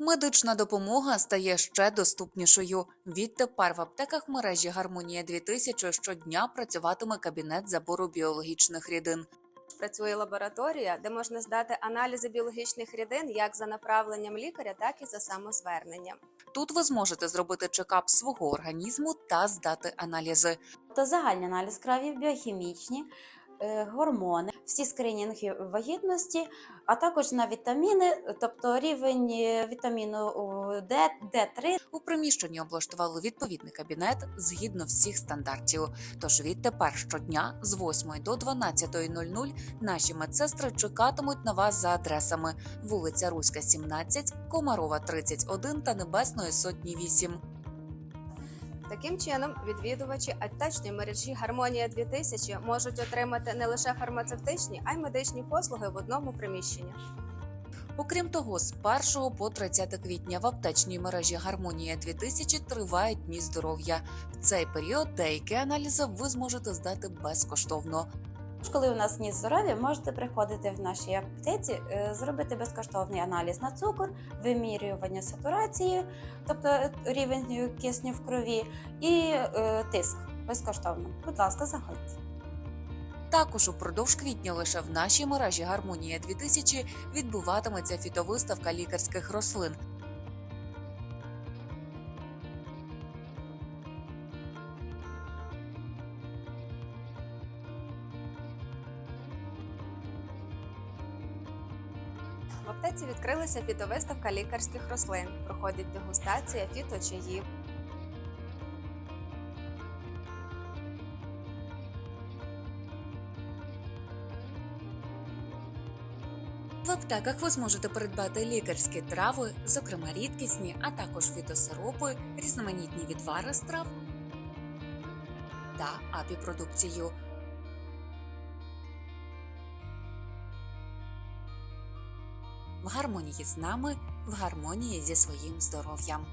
Медична допомога стає ще доступнішою. Відтепер в аптеках мережі Гармонія 2000 щодня працюватиме кабінет забору біологічних рідин. Працює лабораторія, де можна здати аналізи біологічних рідин як за направленням лікаря, так і за самозверненням. Тут ви зможете зробити чекап свого організму та здати аналізи. Тобто загальний аналіз крові, біохімічні, гормони, всі скринінги вагітності, а також на вітаміни, тобто рівень е, вітаміну Д, Д3, У приміщенні облаштували відповідний кабінет згідно всіх стандартів. Тож відтепер щодня з 8 до 12.00 наші медсестри чекатимуть на вас за адресами вулиця Руська, 17, Комарова, 31 та Небесної Сотні 8. Таким чином, відвідувачі аптечної мережі Гармонія 2000 можуть отримати не лише фармацевтичні, а й медичні послуги в одному приміщенні. Окрім того, з 1 по 30 квітня в аптечній мережі Гармонія 2000 тривають дні здоров'я. В цей період деякі аналізи ви зможете здати безкоштовно. Коли у нас дні здоров'я, можете приходити в нашій аптеці, е, зробити безкоштовний аналіз на цукор, вимірювання сатурації, тобто е, рівень кисню в крові, і е, тиск безкоштовно. Будь ласка, заходьте. Також упродовж квітня лише в нашій мережі Гармонія 2000 відбуватиметься фітовиставка лікарських рослин. В аптеці відкрилася фітовиставка лікарських рослин. Проходить дегустація фіточаїв. В аптеках ви зможете придбати лікарські трави, зокрема рідкісні, а також фітосиропи, різноманітні відвари з трав та апіпродукцію. В гармонії з нами, в гармонії зі своїм здоров'ям.